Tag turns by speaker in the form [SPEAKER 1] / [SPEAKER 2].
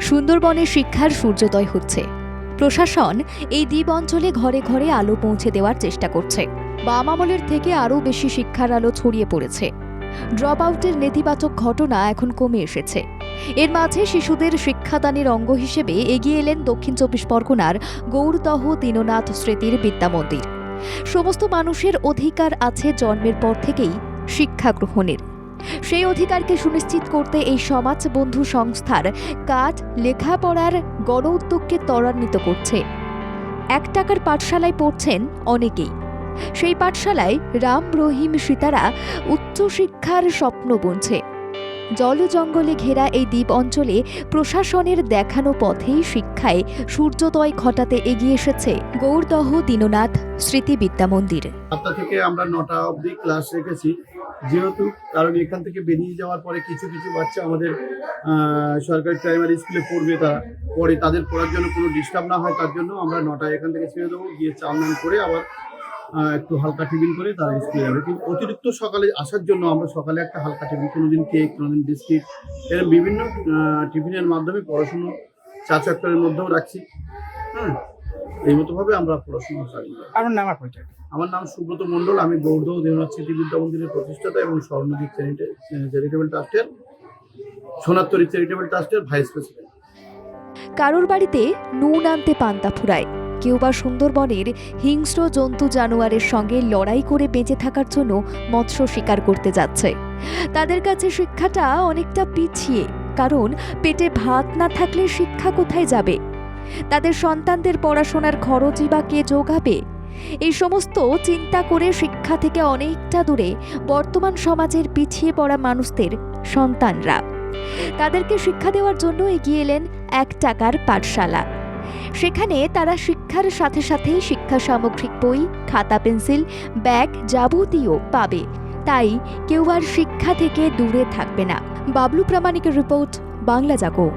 [SPEAKER 1] সুন্দরবনে শিক্ষার সূর্যোদয় হচ্ছে। প্রশাসন এই দ্বীপ অঞ্চলে ঘরে ঘরে আলো পৌঁছে দেওয়ার চেষ্টা করছে। বাম আমলের থেকে আরও বেশি শিক্ষার আলো ছড়িয়ে পড়েছে। ড্রপ আউটের নেতিবাচক ঘটনা এখন কমে এসেছে। এর মাঝে শিশুদের শিক্ষাদানের অঙ্গ হিসেবে এগিয়ে এলেন দক্ষিণ চব্বিশ পরগনার গৌরদহ দীননাথ স্মৃতির বিদ্যা মন্দির সমস্ত মানুষের অধিকার আছে জন্মের পর থেকেই শিক্ষা গ্রহণের। সেই অধিকারকে সুনিশ্চিত করতে এই সমাজ বন্ধু সংস্থার কাজ লেখাপড়ার গণ উদ্যোগকে ত্বরান্বিত করছে। এক টাকার পাঠশালায় পড়ছেন অনেকেই। সেই পাঠশালায় রাম, রহিম, সীতারা উচ্চশিক্ষার স্বপ্ন বুনছে। জল জঙ্গলে ঘেরা এই দ্বীপ অঞ্চলে প্রশাসনের দেখানো পথেই শিক্ষায় সূর্যোদয় ঘটাতে এগিয়ে এসেছে গৌরদহ দীননাথ স্মৃতি বিদ্যা মন্দির
[SPEAKER 2] থেকে আমরা নটা অবধি ক্লাস রেখেছি। যেহেতু, কারণ এখান থেকে বেরিয়ে যাওয়ার পরে কিছু কিছু বাচ্চা আমাদের সরকারি প্রাইমারি স্কুলে পড়বে তারা। পরে তাদের পড়ার জন্য কোনো ডিস্টার্ব না হয়, তার জন্য আমরা নটায় এখান থেকে ছেড়ে দেবো। গিয়ে চান করে আবার একটু হালকা টিফিন করে তারা স্কুলে যাবে। কিন্তু অতিরিক্ত সকালে আসার জন্য আমরা সকালে একটা হালকা টিফিন কোনোদিন কেক কোনোদিন বিস্কিট এরকম বিভিন্ন টিফিনের মাধ্যমে পড়াশুনো চা চক্করের মধ্যেও রাখছি। হ্যাঁ এই মতোভাবে আমরা পড়াশোনা চালিয়ে।
[SPEAKER 3] আপনার নাম
[SPEAKER 2] আমার নাম সুব্রত মণ্ডল আমি গৌরধ দেবনাথ স্মৃতি বিদ্যা মন্দিরের প্রতিষ্ঠাতা এবং স্বর্ণদ্বীপ চ্যারিটেবল ট্রাস্টের সোনাত্তরী চ্যারিটেবল ট্রাস্টের ভাইস প্রেসিডেন্ট।
[SPEAKER 1] কারোর বাড়িতে নুন আনতে পান্তা ফুরায়। কেউ বা সুন্দরবনের হিংস্র জন্তু জানোয়ারের সঙ্গে লড়াই করে বেঁচে থাকার জন্য মৎস্য শিকার করতে যাচ্ছে। তাদের কাছে শিক্ষাটা অনেকটা পিছিয়ে, কারণ পেটে ভাত না থাকলে শিক্ষা কোথায় যাবে? তাদের সন্তানদের পড়াশোনার খরচই বা কে যোগাবে? এই সমস্ত চিন্তা করে শিক্ষা থেকে অনেকটা দূরে বর্তমান সমাজের পিছিয়ে পড়া মানুষদের সন্তানরা। তাদেরকে শিক্ষা দেওয়ার জন্য এগিয়ে এলেন এক টাকার পাঠশালা। সেখানে তারা শিক্ষার সাথে সাথে শিক্ষা সামগ্রিক বই, খাতা, পেন্সিল, ব্যাগ যাবতীয় পাবে। তাই কেউ আর শিক্ষা থেকে দূরে থাকবে না। বাবলু প্রামাণিকের রিপোর্ট, বাংলা জাগো।